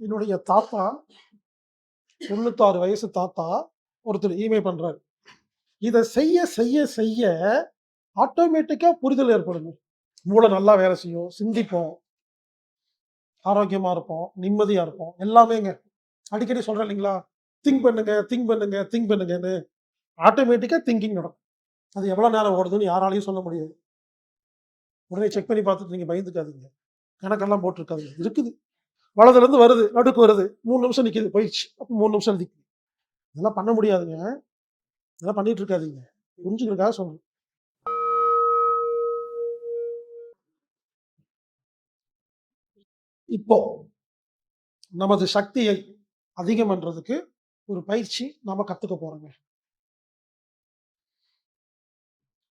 என்னுடைய தாத்தா தொண்ணூத்தாறு வயசு தாத்தா ஒருத்தர் இமெயில் பண்றாரு. இதை செய்ய செய்ய செய்ய ஆட்டோமேட்டிக்கா புரிதல் ஏற்படுது மூளை நல்லா வேலை செய்யும் சிந்திப்போம். ஆரோக்கியமா இருப்போம் நிம்மதியா இருப்போம். எல்லாமேங்க. அடிக்கடி சொல்றேன் இல்லைங்களா? திங்க் பண்ணுங்க திங்க் பண்ணுங்க திங்க் பண்ணுங்கன்னு. ஆட்டோமேட்டிக்கா திங்கிங் நடக்கும். அது எவ்வளோ நேரம் ஓடுதுன்னு யாராலையும் சொல்ல முடியாது. உடனே செக் பண்ணி பார்த்துட்டு நீங்கள் பயந்துக்காதீங்க. கணக்கெல்லாம் போட்டிருக்காதீங்க. இருக்குது. வலதுலேருந்து வருது நடுக்கு வருது. மூணு நிமிஷம் நிற்கிது போயிடுச்சு. அப்போ மூணு நிமிஷம் நிற்கிது இதெல்லாம் பண்ண முடியாதுங்க. இதெல்லாம் பண்ணிட்டு இருக்காதீங்க. புரிஞ்சுக்கிறதுக்காக சொல்றேன். இப்போ நமது சக்தியை அதிகம் பண்றதுக்கு ஒரு பயிற்சி நாம கத்துக்க போறோங்க.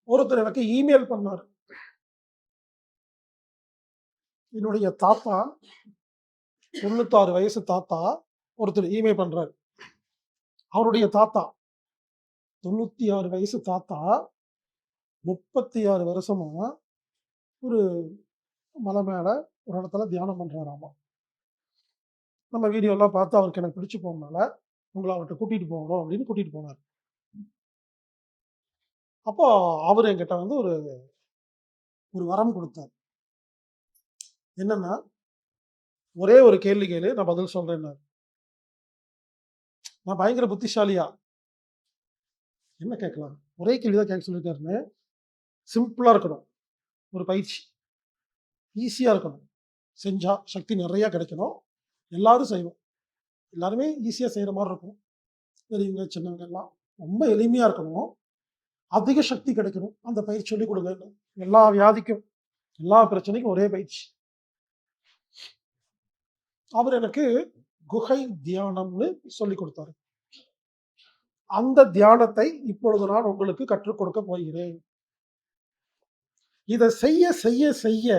ஒருத்தர் எனக்கு இமெயில் பண்ணாரு. என்னுடைய தாத்தா தொண்ணூத்தாறு வயசு தாத்தா ஒருத்தர் இமெயில் பண்றாரு. அவருடைய தாத்தா. தொண்ணூத்தி ஆறு வயசு தாத்தா. முப்பத்தி ஆறு வருஷமா ஒரு மலை மேல ஒரு இடத்துல தியானம் பண்றாராமா. நம்ம வீடியோ எல்லாம் பார்த்து அவருக்கு எனக்கு பிடிச்சு போனால உங்களை அவர்கிட்ட கூட்டிட்டு போகணும் அப்படின்னு கூட்டிட்டு போனார். அப்போ அவர் என்கிட்ட வந்து ஒரு ஒரு வரம் கொடுத்தார். என்னன்னா ஒரே ஒரு கேள்வி கேளு நான் பதில் சொல்றேன்னாரு. நான் பயங்கர புத்திசாலியா? என்ன கேட்கலாம்? ஒரே கேள்வி தான் கேட்க சொல்லியிருக்காருன்னு சிம்பிளா இருக்கணும். ஒரு பயிற்சி. ஈஸியா இருக்கணும். செஞ்சா சக்தி நிறைய கிடைக்கணும். எல்லாரும் செய்வோம். எல்லாருமே ஈஸியா செய்யற மாதிரி இருக்கும். பெரியவங்க சின்னவங்க எல்லாம் ரொம்ப எளிமையா இருக்கணும். அதிக சக்தி கிடைக்கணும். அந்த பயிற்சி சொல்லி கொடுங்க. எல்லா வியாதிக்கும் எல்லா பிரச்சனைக்கும் ஒரே பயிற்சி. அவர் எனக்கு குகை தியானம்னு சொல்லி கொடுத்தாரு. அந்த தியானத்தை இப்பொழுது நான் உங்களுக்கு கற்றுக் கொடுக்க போகிறேன். இதை செய்ய செய்ய செய்ய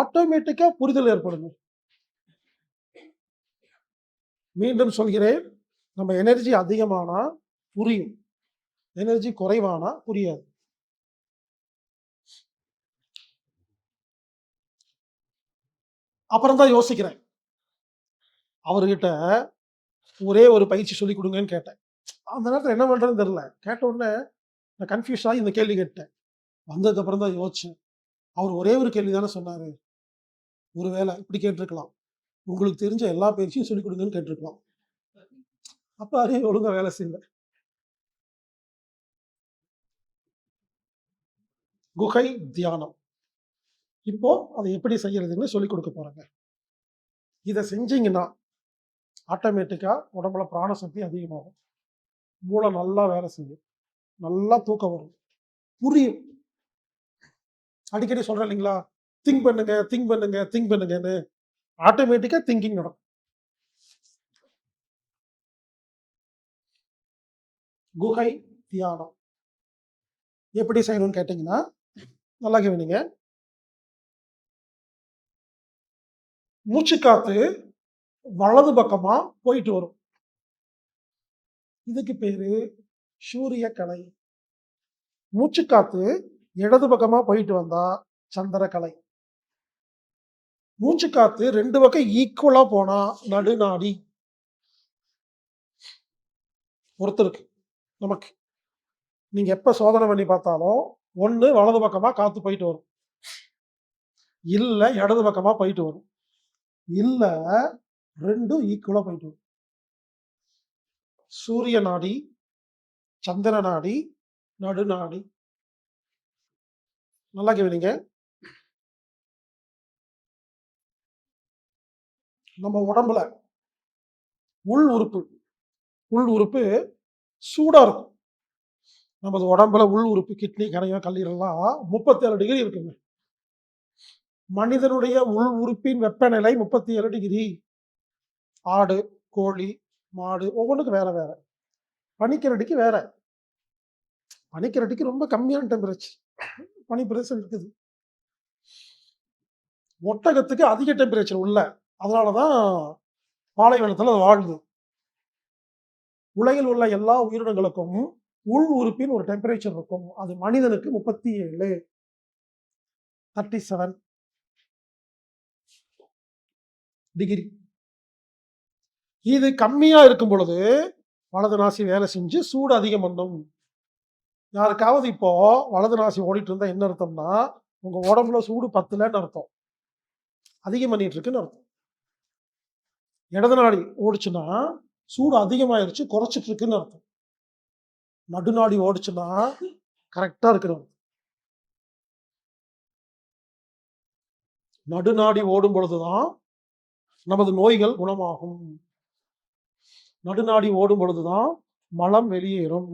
ஆட்டோமேட்டிக்கா புரிதல் ஏற்படுங்க மீண்டும் சொல்கிறேன் நம்ம எனர்ஜி அதிகமானா புரியும். எனர்ஜி குறைவானா புரியாது. அப்புறம் தான் யோசிக்கிறேன். அவர்கிட்ட ஒரே ஒரு பயிற்சி சொல்லி கொடுங்கன்னு கேட்டேன். அந்த நேரத்தில் என்ன பண்ணுறதுன்னு தெரியல. கேட்ட உடனே நான் கன்ஃபியூஸ் ஆகி இந்த கேள்வி கேட்டேன். வந்ததுக்கு அப்புறம் தான் யோசிச்சேன். அவர் ஒரே ஒரு கேள்வி தானே சொன்னார். ஒருவேளை இப்படி கேட்டிருக்கலாம். உங்களுக்கு தெரிஞ்ச எல்லா பயிற்சியும் சொல்லி கொடுங்கன்னு கேட்டிருக்கலாம். அப்போ அதே ஒழுங்கா வேலை செய்யல. குகை தியானம். இப்போ அதை எப்படி செய்யறதுன்னு சொல்லி கொடுக்க போறாங்க. இதை செஞ்சீங்கன்னா ஆட்டோமேட்டிக்கா உடம்புல பிராணசக்தி அதிகமாகும். மூளை நல்லா வேலை செய்யும். நல்லா தூக்கம் வரும். புரியும். அடிக்கடி சொல்றேன் இல்லைங்களா? திங்க் பண்ணுங்க திங்க் பண்ணுங்க திங்க் பண்ணுங்கன்னு. ஆட்டோமேட்டிக்கா திங்கிங் நடக்கும். குகை தியானம். எப்படி செய்யணும்னு கேட்டிங்கன்னா நல்லா கவனிங்க. மூச்சு காத்து வலது பக்கமா போயிட்டு வரும். இதுக்கு பேரு சூரிய கலை. மூச்சுக்காத்து இடது பக்கமா போயிட்டு வந்தா சந்திர கலை. மூச்சு ரெண்டு பக்கம் ஈக்குவலா போனா நடுநாடி. ஒருத்தருக்கு நமக்கு. நீங்க எப்ப சோதனை பண்ணி பார்த்தாலும் ஒண்ணு வலது பக்கமா காத்து போயிட்டு வரும். இல்ல இடது பக்கமா போயிட்டு வரும். இல்லை ரெண்டும் ஈக்குவலாக போயிட்டு வரும். சூரிய நாடி சந்திர நாடி நடுநாடி நல்லா கேவீங்க நம்ம உடம்புல உள் உறுப்பு உள் உறுப்பு சூடா இருக்கும். நமது உடம்புல உள் உறுப்பு கிட்னி கணையம் கல்லீரல்லாம் முப்பத்தேழு டிகிரி இருக்குங்க. மனிதனுடைய உள் உறுப்பின் வெப்பநிலை முப்பத்தி ஏழு டிகிரி. ஆடு கோழி மாடு ஒவ்வொன்றுக்கும் வேற வேற. பனிக்கரடிக்கு வேற. பனிக்கரடிக்கு ரொம்ப கம்மியான டெம்பரேச்சர் பனி பிரதேசம் இருக்குது. ஒட்டகத்துக்கு அதிக டெம்பரேச்சர் உள்ள. அதனாலதான் பாலைவனத்தில் அது வாழுது உலகில் உள்ள எல்லா உயிரினங்களுக்கும் உள் உறுப்பின் ஒரு டெம்பரேச்சர் இருக்கும். அது மனிதனுக்கு முப்பத்தி ஏழு தேர்ட்டி செவன் டிகிரி இது கம்மியாக இருக்கும் பொழுது வலது நாசி வேலை செஞ்சு சூடு அதிகம் பண்ணும். யாருக்காவது இப்போ வலது நாசி ஓடிட்டு இருந்தா என்ன அர்த்தம்னா உங்க உடம்புல சூடு பத்தலன்னு அர்த்தம். அதிகம் பண்ணிட்டு இருக்குன்னு அர்த்தம். இடது நாடி ஓடிச்சுன்னா சூடு அதிகமாயிருச்சு குறைச்சிட்டு இருக்குன்னு அர்த்தம். நடுநாடி ஓடிச்சுன்னா கரெக்டா இருக்கணும் நடுநாடி ஓடும் பொழுதுதான் நமது நோய்கள் குணமாகும். நடுநாடி ஓடும் பொழுதுதான் மலம் வெளியேறும்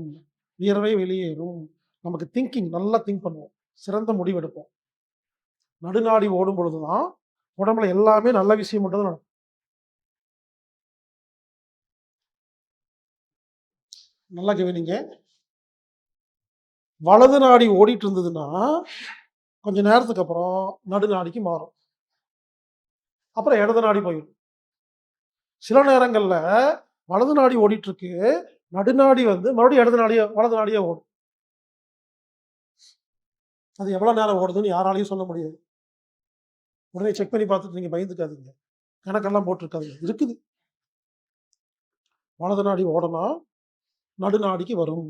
வியர்வை வெளியேறும். நமக்கு திங்கிங் நல்லா திங்க் பண்ணுவோம். சிறந்த முடிவெடுப்போம். நடுநாடி ஓடும் பொழுதுதான் உடம்புல எல்லாமே நல்ல விஷயம் மட்டும் தான் நடக்கும். நல்லா கவனிங்க. வலது நாடி ஓடிட்டு இருந்ததுன்னா கொஞ்ச நேரத்துக்கு அப்புறம் நடுநாடிக்கு மாறும். அப்புறம் இடது நாடி போயிடும். சில நேரங்கள்ல வலது நாடி ஓடிட்டு இருக்கு நடுநாடி வந்து மறுபடியும் இடது நாடியோ வலது நாடியே ஓடும். அது எவ்வளவு நேரம் ஓடுதுன்னு யாராலையும் சொல்ல முடியாது. உடனே செக் பண்ணி பார்த்துட்டு நீங்க பயந்துக்காதீங்க. கணக்கெல்லாம் போட்டிருக்காதீங்க. இருக்குது. வலது நாடி ஓடனா நடுநாடிக்கு வரும்.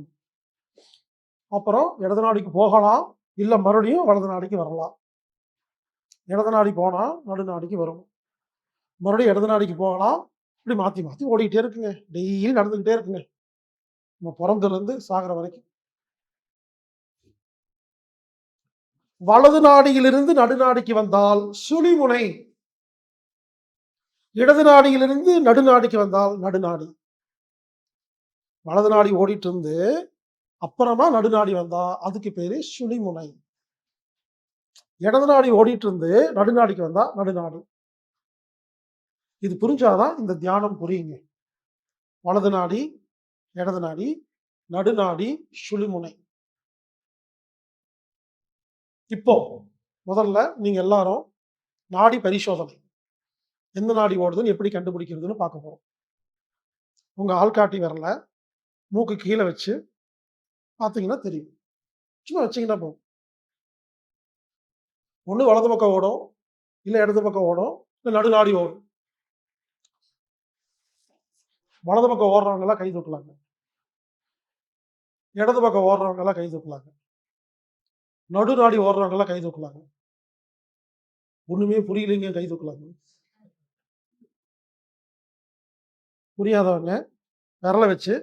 அப்புறம் இடது நாடிக்கு போகலாம் இல்லை மறுபடியும் வலது நாடிக்கு வரலாம் இடது நாடி போனால் நடுநாடிக்கு வரும். மறுபடியும் இடது நாடிக்கு போகலாம் இப்படி மாற்றி மாற்றி ஓடிக்கிட்டே இருக்குங்க. டெய்லி நடந்துக்கிட்டே இருக்குங்க. நம்ம பிறந்ததுலேருந்து சாகிற வரைக்கும். வலது நாடியிலிருந்து நடுநாடிக்கு வந்தால் சுழிமுனை. இடது நாடியிலிருந்து நடுநாடிக்கு வந்தால் நடுநாடி. வலது நாடி ஓடிட்டு இருந்து அப்புறமா நடுநாடி வந்தா அதுக்கு பேரு சுழிமுனை. இடது நாடி ஓடிட்டு இருந்து நடுநாடிக்கு வந்தா நடுநாடி. இது புரிஞ்சாதான் இந்த தியானம் புரியுங்க. வலது நாடி இடது நாடி நடுநாடி சுழிமுனை. இப்போ முதல்ல நீங்க எல்லாரும் நாடி பரிசோதனை. எந்த நாடி ஓடுதுன்னு எப்படி கண்டுபிடிக்கிறதுன்னு பார்க்க போறோம். உங்க ஆள்காட்டி வரல மூக்கு கீழே வச்சு பார்த்தீங்கன்னா தெரியும். சும்மா வச்சீங்கன்னா போகும் ஒன்று வலது பக்கம் ஓடும் இல்லை இடது பக்கம் ஓடும் இல்லை நடுநாடி ஓடும். வலது பக்கம் ஓடுறவங்க எல்லாம் கை தூக்கலாங்க இடது பக்கம் ஓடுறவங்க எல்லாம் கை தூக்கலாங்க நடுநாடி ஓடுறவங்க எல்லாம் கை தூக்கலாங்க ஒண்ணுமே புரியலைங்க கை தூக்கலாங்க புரியாதவங்க விரல வச்சு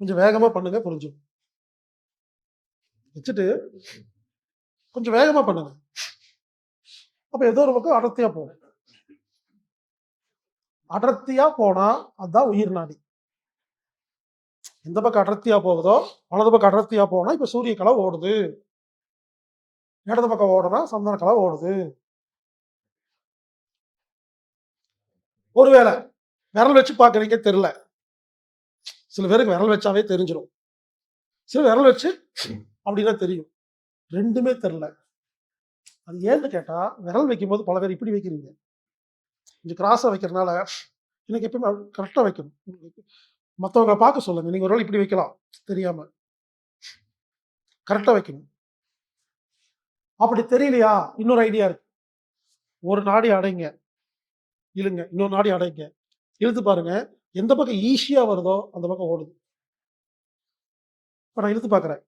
கொஞ்சம் வேகமா பண்ணுங்க புரிஞ்சும் வச்சுட்டு கொஞ்சம் வேகமா பண்ணுங்க. அப்ப ஏதோ ஒரு பக்கம் அடர்த்தியா போகும். அடர்த்தியா போனா அதுதான் உயிர் நாடி. எந்த பக்கம் அடர்த்தியா போகுதோ வலது பக்கம் அடர்த்தியா போனா இப்ப சூரிய கலை ஓடுது. இடது பக்கம் ஓடுனா சந்தன கலை ஓடுது. ஒருவேளை விரல் வச்சு பாக்குறீங்க தெரியல. சில பேருக்கு விரல் வச்சாவே தெரிஞ்சிடும் சில விரல் வச்சு அப்படின்னா தெரியும். ரெண்டுமே தெரில அது ஏன்னு கேட்டா விரல் வைக்கும்போது பல பேர் இப்படி வைக்கிறீங்க. கொஞ்சம் கிராஸாக வைக்கிறனால எனக்கு எப்பயுமே கரெக்டாக வைக்கணும். மற்றவங்க பார்க்க சொல்லுங்க. நீங்கள் ஒரு நாள் இப்படி வைக்கலாம். தெரியாமல் கரெக்டாக வைக்கணும். அப்படி தெரியலையா? இன்னொரு ஐடியா இருக்கு. ஒரு நாடி அடைங்க. இழுங்க. இன்னொரு நாடி அடைங்க. இழுத்து பாருங்க. எந்த பக்கம் ஈஸியாக வருதோ அந்த பக்கம் ஓடுது. இப்போ நான் இழுத்து பார்க்குறேன்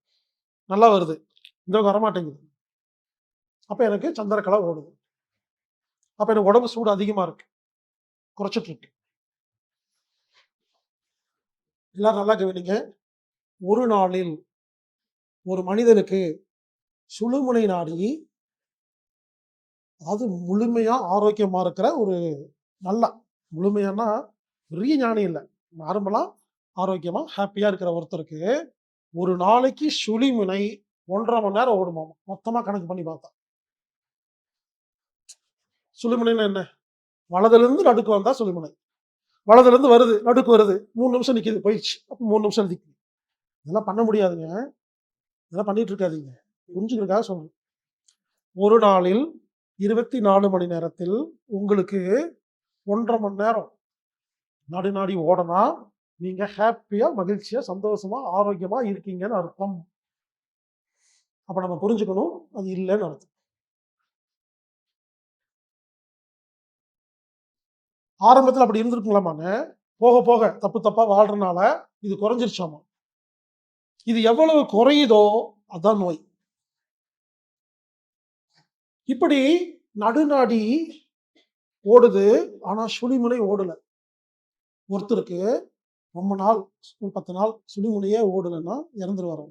நல்லா வருது. இந்த பக்கம் வரமாட்டேங்குது. அப்போ எனக்கு சந்திரக்கலை ஓடுது. அப்போ எனக்கு உடம்பு சூடு அதிகமாக இருக்கு. குறைச்சிட்டு இருக்கு எல்லாரும் நல்லா கவனிங்க ஒரு நாளில் ஒரு மனிதனுக்கு சுழுமுனை நாடி அது முழுமையா ஆரோக்கியமா இருக்கிற ஒரு நல்ல முழுமையானா பெரிய ஞானம் இல்லை. நார்மலா ஆரோக்கியமா ஹாப்பியா இருக்கிற ஒருத்தருக்கு ஒரு நாளைக்கு சுழிமுனை ஒன்றரை மணி நேரம் ஓடுமாமா. மொத்தமா கணக்கு பண்ணி பார்த்தா. சுழிமுனைன்னா என்ன? வலதுலேருந்து நடுக்கு வந்தா சுழிமுனை. வலதுலேருந்து வருது நடுக்கு வருது. மூணு நிமிஷம் நிற்கிது போயிடுச்சு. அப்போ மூணு நிமிஷம் நிற்கிது இதெல்லாம் பண்ண முடியாதுங்க. இதெல்லாம் பண்ணிட்டு இருக்காதீங்க. புரிஞ்சுக்கிறதுக்காக சொல்றேன். ஒரு நாளில் இருபத்தி நாலு மணி நேரத்தில் உங்களுக்கு ஒன்றரை மணி நேரம் நாடி நாடி ஓடனா நீங்க ஹாப்பியா மகிழ்ச்சியா சந்தோஷமா ஆரோக்கியமா இருக்கீங்கன்னு அர்த்தம். அப்ப நம்ம புரிஞ்சுக்கணும். அது இல்லைன்னு அர்த்தம். ஆரம்பத்தில் அப்படி இருந்திருக்கலாமாங்க போக போக தப்பு தப்பா வாழ்றனால இது குறைஞ்சிருச்சாமா? இது எவ்வளவு குறையுதோ அதான் நோய். இப்படி நடுநாடி ஓடுது. ஆனா சுழிமுனை ஓடல. ஒருத்தருக்கு ரொம்ப நாள் பத்து நாள் சுழிமுனையே ஓடலைன்னா இறந்துருவாரு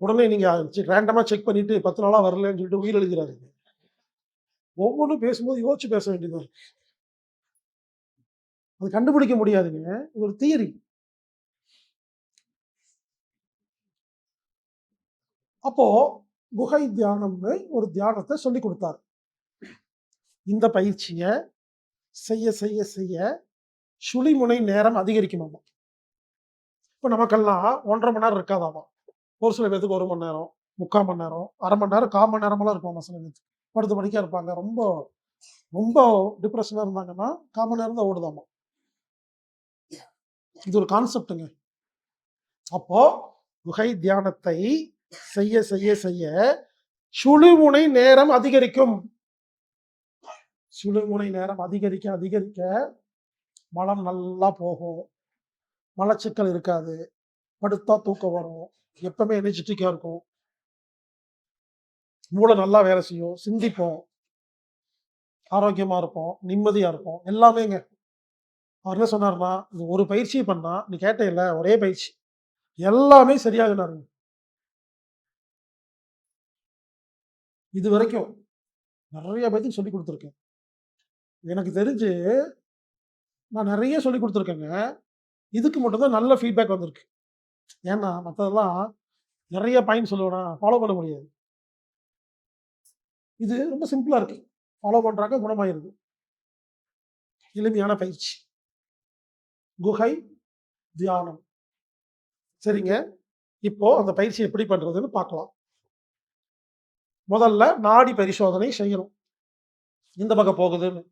உடனே நீங்க ரேண்டமா செக் பண்ணிட்டு பத்து நாளா வரலன்னு சொல்லிட்டு உயிர் எழுதுறாரு ஒவ்வொன்றும் பேசும்போது யோசிச்சு பேச வேண்டியது இருக்கு. அது கண்டுபிடிக்க முடியாதுங்க. இது ஒரு தியரி. அப்போ குகை தியானம்னு ஒரு தியானத்தை சொல்லி கொடுத்தாரு. இந்த பயிற்சியை செய்ய செய்ய செய்ய சுழிமுனை நேரம் அதிகரிக்குமாமா இப்போ நமக்கெல்லாம் ஒன்றரை மணி நேரம் இருக்காதாமா? ஒரு சில பேத்துக்கு ஒரு மணி நேரம் முக்கால் மணி நேரம் அரை மணி நேரம் கால் மணி நேரமெல்லாம் இருக்குமாமா சில பேத்துக்கு? படுத்து மணிக்கா இருப்பாங்க. ரொம்ப ரொம்ப டிப்ரெஷனாக இருந்தாங்கன்னா கால் இருந்தால் ஓடுதாமா? இது ஒரு கான்செப்டுங்க அப்போ குகை தியானத்தை செய்ய செய்ய செய்ய சுழுமுனை நேரம் அதிகரிக்கும். சுழுமுனை நேரம் அதிகரிக்க அதிகரிக்க மலம் நல்லா போகும். மலச்சிக்கல் இருக்காது. படுத்தா தூக்கம் வரும். எப்பவுமே எனர்ஜெட்டிக்காக இருக்கும். மூளை நல்லா வேலை செய்யும் சிந்திப்போம். ஆரோக்கியமா இருப்போம் நிம்மதியா இருப்போம் எல்லாமேங்க அவர் என்ன சொன்னார்னா இது ஒரு பயிற்சி பண்ணா நீ கேட்ட இல்ல ஒரே பயிற்சி. எல்லாமே சரியாகுனாருங்க. இது வரைக்கும் நிறைய பேத்துக்கு சொல்லி கொடுத்துருக்கேன். எனக்கு தெரிஞ்சு நான் நிறைய சொல்லி கொடுத்துருக்கேங்க. இதுக்கு மட்டும்தான் நல்ல ஃபீட்பேக் வந்திருக்கு. ஏன்னா மற்றதெல்லாம் நிறைய பாயிண்ட் சொல்லுவேனா ஃபாலோ பண்ண முடியாது. இது ரொம்ப சிம்பிளாக இருக்கு. ஃபாலோ பண்ணுறாங்க குணமாயிருது. எளிமையான பயிற்சி. குகை தியானம். சரிங்க. இப்போ அந்த பயிற்சி எப்படி பண்ணுறதுன்னு பார்க்கலாம். முதல்ல நாடி பரிசோதனை செய்யணும். இந்த பக்கம் போகுதுன்னு.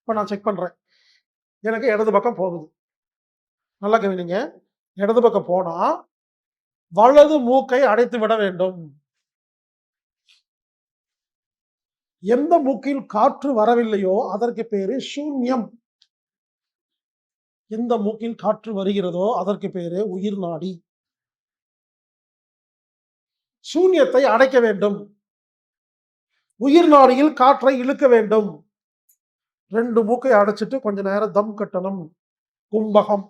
இப்போ நான் செக் பண்ணுறேன் எனக்கு இடது பக்கம் போகுது. நல்லா கவனிங்க. இடது பக்கம் போனால் வலது மூக்கை அடைத்து விட வேண்டும். எந்த மூக்கில் காற்று வரவில்லையோ அதற்கு பேரு சூன்யம். எந்த மூக்கில் காற்று வருகிறதோ அதற்கு பேரு உயிர் நாடி. சூன்யத்தை அடைக்க வேண்டும். உயிர் நாடியில் காற்றை இழுக்க வேண்டும். ரெண்டு மூக்கை அடைச்சிட்டு கொஞ்ச நேரம் தம் கட்டணும் கும்பகம்.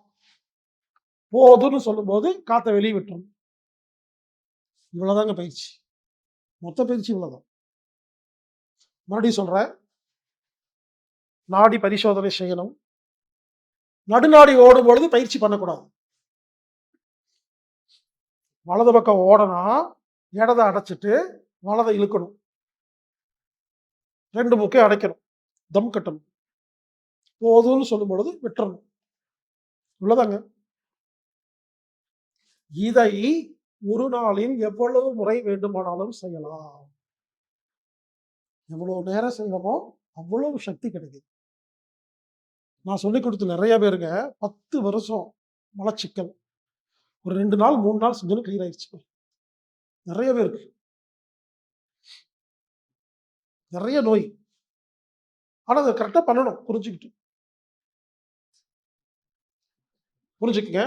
போதுன்னு சொல்லும்போது காற்றை வெளியே விட்டுரும். இவ்வளவுதாங்க பயிற்சி. மொத்த பயிற்சி இவ்வளவுதான். மறுபடியும் சொல்றேன். நாடி பரிசோதனை செய்யணும். நடுநாடி ஓடும் பொழுது பயிற்சி பண்ணக்கூடாது. வலது பக்கம் ஓடனா இடதை அடைச்சிட்டு வலதை இழுக்கணும். ரெண்டு முக்கை அடைக்கணும். தம் கட்டணும். போதும்னு சொல்லும் பொழுது விட்டுறணும். இவ்வளவுதாங்க. இதை ஒரு நாளில் எவ்வளவு முறை வேண்டுமானாலும் செய்யலாம். எவ்வளவு நேரம் செய்யணுமோ அவ்வளவு சக்தி கிடைக்குது. நான் சொல்லி கொடுத்த நிறைய பேருங்க பத்து வருஷம் மலச்சிக்கல் ஒரு ரெண்டு நாள் மூணு நாள் செஞ்சாலும் கிளியர் ஆயிடுச்சு. நிறைய பேருக்கு நிறைய நோய். ஆனா அதை கரெக்டா பண்ணணும் புரிஞ்சுக்கிட்டு. புரிஞ்சுக்கங்க.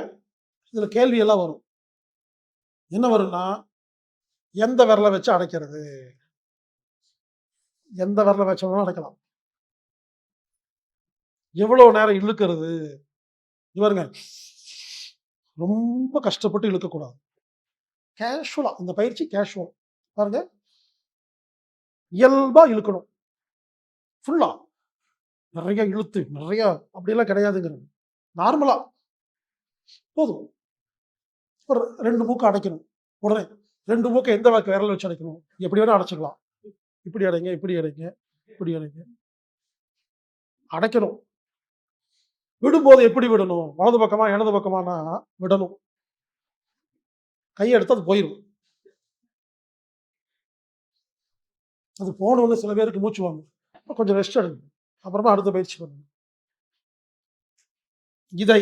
இதுல கேள்வி எல்லாம் வரும். என்ன வரும்னா எந்த விரலை வச்சு அடைக்கிறது? எந்த வரல வச்சோம்னா அடைக்கலாம் எவ்வளவு நேரம் இழுக்கிறது? இவருங்க ரொம்ப கஷ்டப்பட்டு இழுக்கக்கூடாது. கேஷுவலா இந்த பயிற்சி கேஷுவல் பாருங்க. இயல்பா இழுக்கணும். ஃபுல்லா நிறைய இழுத்து நிறைய அப்படியெல்லாம் கிடையாதுங்கிறது. நார்மலா போதும். ஒரு ரெண்டு மூக்கு அடைக்கணும். உடனே. ரெண்டு மூக்கை எந்த வாக்கு விரல் வச்சு அடைக்கணும்? எப்படி வேணா அடைச்சிக்கலாம். இப்படி அடைங்க இப்படி அடைங்க இப்படி அடைங்க. அடைக்கணும். விடும்போது எப்படி விடணும்? வலது பக்கமா இடது பக்கமானா விடணும். கையெடுத்து அது போயிடும் அது போனவங்க சில பேருக்கு மூச்சு வாங்க கொஞ்சம் ரெஸ்ட் எடுங்க. அப்புறமா அடுத்த பயிற்சி பண்ணுங்க. இதை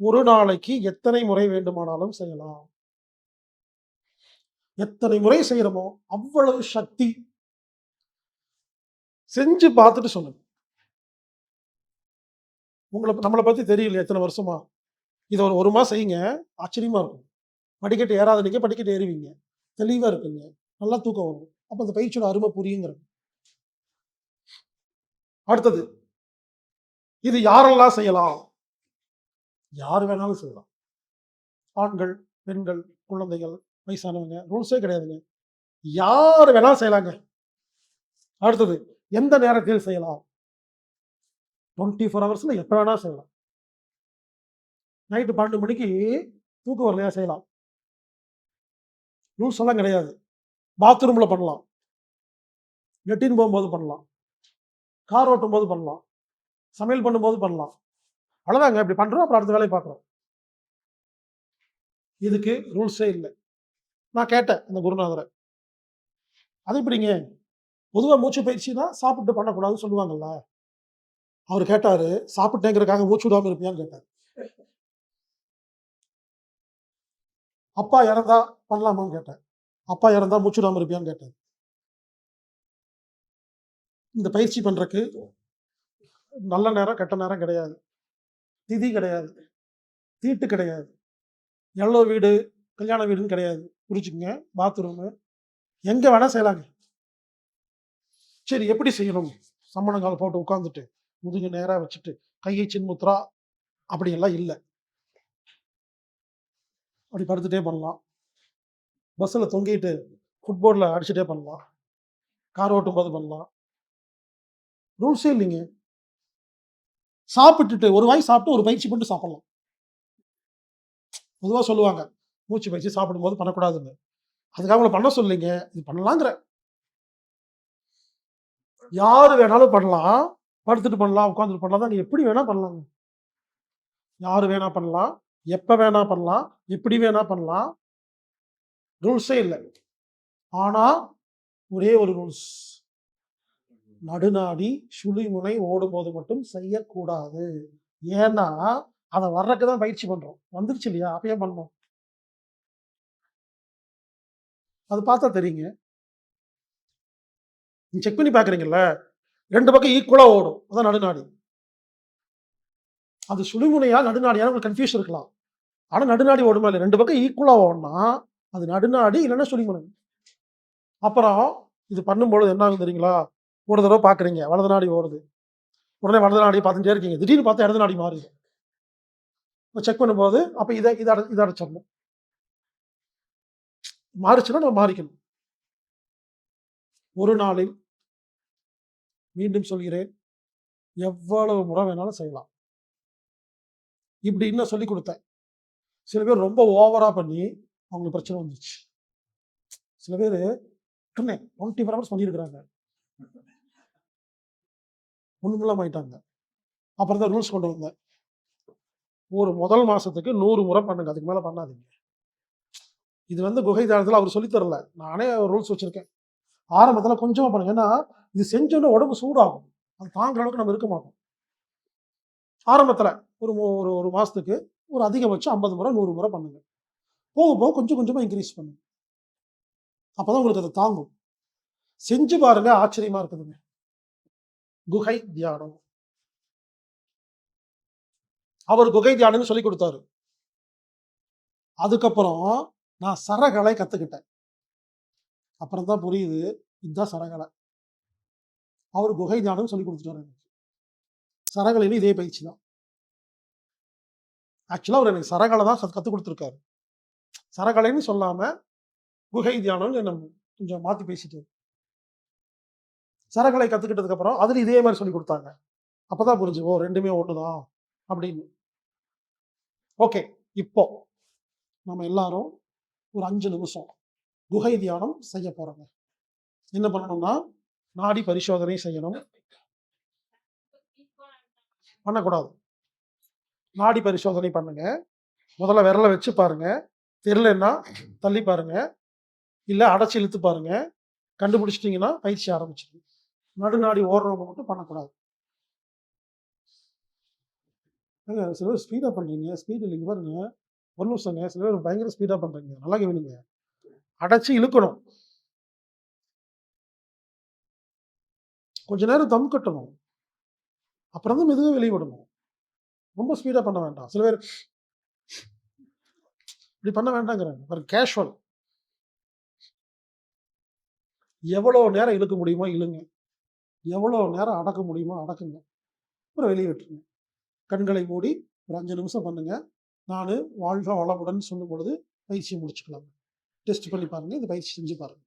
ஒரு நாளைக்கு எத்தனை முறை வேண்டுமானாலும் செய்யலாம். எத்தனை முறை செய்யறோமோ அவ்வளவு சக்தி செஞ்சு பார்த்துட்டு சொல்லுங்க உங்களை நம்மளை பத்தி தெரியல எத்தனை வருஷமா? இதை ஒரு ஒரு மாதம் செய்யுங்க. ஆச்சரியமா இருக்கும். படிக்கட்டு ஏறாத நீங்க படிக்கட்டு ஏறுவீங்க. தெளிவா இருப்பீங்க. நல்லா தூக்கம் வரும். அப்ப அந்த பயிற்சியோட அருமை புரியுங்கிறது அடுத்தது. இது யாரெல்லாம் செய்யலாம்? யார் வேணாலும் செய்யலாம். ஆண்கள், பெண்கள், குழந்தைகள், வயசானவங்க ரூல்ஸே கிடையாதுங்க. யார் வேணாலும் செய்யலாங்க. அடுத்தது எந்த நேரத்தில் செய்யலாம்? டுவெண்ட்டி ஃபோர் ஹவர்ஸில் எப்போ வேணால் செய்யலாம். நைட்டு 12 மணிக்கு தூக்கம் வரலையா செய்யலாம். ரூல்ஸ் எல்லாம் கிடையாது. பாத்ரூமில் பண்ணலாம். லெட்டின் போகும்போது பண்ணலாம். கார் ஓட்டும் போது பண்ணலாம். சமையல் பண்ணும்போது பண்ணலாம். அவ்வளோதாங்க. இப்படி பண்ணுறோம் அப்புறம் அடுத்த வேலையை பார்க்குறோம். இதுக்கு ரூல்ஸே இல்லை நான் கேட்டேன் அந்த குருநாதரை அது எப்படிங்க? பொதுவாக மூச்சு பயிற்சினா சாப்பிட்டு பண்ணக்கூடாதுன்னு சொல்லுவாங்கல்ல. அவர் கேட்டார் சாப்பிட்டேங்கிறக்காக மூச்சு விடாமல் இருப்பியான்னு கேட்டார் அப்பா இறந்தா பண்ணலாமான்னு கேட்டேன். அப்பா இறந்தா மூச்சு விடாமல் இருப்பியான்னு கேட்டேன் இந்த பயிற்சி பண்ணுறக்கு நல்ல நேரம், கெட்ட நேரம் கிடையாது. திதி கிடையாது. தீட்டு கிடையாது. எல்லோ வீடு, கல்யாண வீடுன்னு கிடையாது. குறிச்சுக்கங்க. பாத்ரூமு எங்கே வேணால் செய்யலாங்க. சரி எப்படி செய்யணும்? சம்மணங்கால் போட்டு உட்காந்துட்டு முதுகு நேராக வச்சுட்டு, கையை சின்முத்ரா அப்படியெல்லாம் இல்லை அப்படி படுத்துட்டே பண்ணலாம். பஸ்ஸில் தொங்கிட்டு ஃபுட்போர்டில் அடிச்சுட்டே பண்ணலாம். கார் ஓட்டும் போது பண்ணலாம். ரூல்ஸே இல்லைங்க. சாப்பிட்டுட்டு ஒரு வாய் சாப்பிட்டு ஒரு பயிற்சி பண்ணிட்டு சாப்பிடலாம். பொதுவாக சொல்லுவாங்க. மூச்சு பயிற்சி சாப்பிடும்போது பண்ணக்கூடாதுன்னு. அதுக்காக உங்கள பண்ண சொல்லிங்க இது பண்ணலாங்கிற யார் வேணாலும் பண்ணலாம். படுத்துட்டு பண்ணலாம், உட்காந்துட்டு பண்ணலாம். தான் எப்படி வேணால் பண்ணலாங்க. யார் வேணால் பண்ணலாம். எப்போ வேணால் பண்ணலாம். எப்படி வேணால் பண்ணலாம். ரூல்ஸே இல்லை ஆனால் ஒரே ஒரு ரூல்ஸ். நடுநாடி சுழிமுனை ஓடும்போது மட்டும் செய்யக்கூடாது. ஏன்னா, அதை வர்றக்கு தான் பயிற்சி பண்ணுறோம் வந்துருச்சு இல்லையா? அப்பயே பண்ணோம் அது பார்த்தா தெரியுங்க. நீங்கள் செக் பண்ணி பார்க்குறீங்கல்ல. ரெண்டு பக்கம் ஈக்குவலாக ஓடும். அதான் நடுநாடி. அது சுழிமுனையா, நடுநாடியான்னு உங்களுக்கு கன்ஃபியூஸ் இருக்கலாம். ஆனால் நடுநாடி ஓடுமா இல்லை ரெண்டு பக்கம் ஈக்குவலாக ஓடனா அது நடுநாடி இல்லைன்னா சுழிமுனை. அப்புறம் இது பண்ணும்பொழுது என்ன ஆகும் தெரியுங்களா? ஒரு தடவை பார்க்குறீங்க. வலது நாடி ஓடுது. உடனே வலது நாடி பார்த்துட்டே இருக்கீங்க. திடீர்னு பார்த்தா இடது நாடி மாறுது. செக் பண்ணும்போது அப்போ இதை இதை இதை அடைச்சிடணும் மாறிச்சுன்னா நம்ம மாறிக்கணும். ஒரு நாளில் மீண்டும் சொல்கிறேன். எவ்வளவு முறை வேணாலும் செய்யலாம். இப்படி இன்னும் சொல்லிக் கொடுத்தேன் சில பேர் ரொம்ப ஓவரா பண்ணி அவங்களுக்கு பிரச்சனை வந்துச்சு சில பேர் சொன்னேன் 24 ஹவர்ஸ் பண்ணியிருக்கிறாங்க. ஒண்ணுமில்லாம ஆயிட்டாங்க. அப்புறம் தான் ரூல்ஸ் கொண்டு வந்தேன். ஒரு முதல் மாசத்துக்கு நூறு முறை பண்ணுங்க. அதுக்கு மேல பண்ணாதீங்க. இது வந்து குகை தியானத்துல அவர் சொல்லித்தரல நானே ரூல்ஸ் வச்சிருக்கேன். ஆரம்பத்தில் கொஞ்சமாக பண்ணுங்க. ஏன்னா, இது செஞ்சோன்னா உடம்பு சூடாகும். அது தாங்குற அளவுக்கு நம்ம இருக்க மாட்டோம். ஆரம்பத்தில் ஒரு ஒரு ஒரு மாதத்துக்கு ஒரு அதிகபட்சம் 50 முறை, நூறு முறை பண்ணுங்க. போக போக கொஞ்சம் கொஞ்சமாக இன்க்ரீஸ் பண்ணுங்க. அப்போதான் உங்களுக்கு அதை தாங்கும். செஞ்சு பாருங்க. ஆச்சரியமா இருக்குதுங்க. குகை தியானம். அவர் குகை தியானம்னு சொல்லி கொடுத்தாரு அதுக்கப்புறம் நான் சரகலை கத்துக்கிட்டேன். அப்புறம் தான் புரியுது. இதுதான் சரகலை. அவர் குகை ஞானம் சொல்லிக் கொடுத்துட்டாரு எனக்கு. சரகலையிலும் இதே பயிற்சி தான். ஆக்சுவலாக அவர் எனக்கு சரகலை தான் கத் கொடுத்துருக்காரு சரகலைன்னு சொல்லாம, குகை தியானம்னு நம்ம கொஞ்சம் மாற்றி பேசிட்டு சரகலை கற்றுக்கிட்டதுக்கப்புறம் அப்புறம் இதே இதே சொல்லி கொடுத்தாங்க அப்போ அப்பதான் புரிஞ்சு. ஓ! 2மே ஒண்ணுதான் அப்படின்னு. ஓகே. இப்போ நம்ம எல்லாரும் ஒரு அஞ்சு நிமிஷம் குகை தியானம் செய்ய போறோங்க. என்ன பண்ணணும்னா, நாடி பரிசோதனை செய்யணும். பண்ணக்கூடாது. நாடி பரிசோதனை பண்ணுங்க. முதல்ல விரலை வச்சு பாருங்க. தெரியலன்னா தள்ளி பாருங்க. இல்ல அடைச்சி இழுத்து பாருங்க. கண்டுபிடிச்சிட்டிங்கன்னா பயிற்சி ஆரம்பிச்சிருங்க. நடுநாடி ஓடுறவங்க மட்டும் பண்ணக்கூடாது. சில பேர் ஸ்பீடா பண்றீங்க. ஸ்பீட் இல்லைங்க பாருங்க. ஒரு நிமிஷங்க. சில பேர் பயங்கர ஸ்பீடா பண்றீங்க. நல்லா கவனிங்க. அடைச்சி இழுக்கணும். கொஞ்ச நேரம் தம் கட்டணும். அப்புறம் தான் மெதுவாக வெளியே விடணும். ரொம்ப ஸ்பீடாக பண்ண வேண்டாம். சில பேர் இப்படி பண்ண வேண்டாங்கிறாங்க. ஒரு கேஷுவல். எவ்வளோ நேரம் இழுக்க முடியுமோ இழுங்க. எவ்வளோ நேரம் அடக்க முடியுமோ அடக்குங்க. அப்புறம் வெளியே விட்டுருங்க. கண்களை மூடி ஒரு அஞ்சு நிமிஷம் பண்ணுங்க. நான் வாழ்க வளமுடன் சொல்லும் பொழுது பயிற்சியை முடிச்சுக்கலாம். டெஸ்ட் பண்ணி பாருங்க. இந்த பயிற்சி செஞ்சு பாருங்க.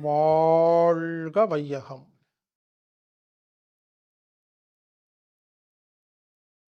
வாழ்க வையகம்.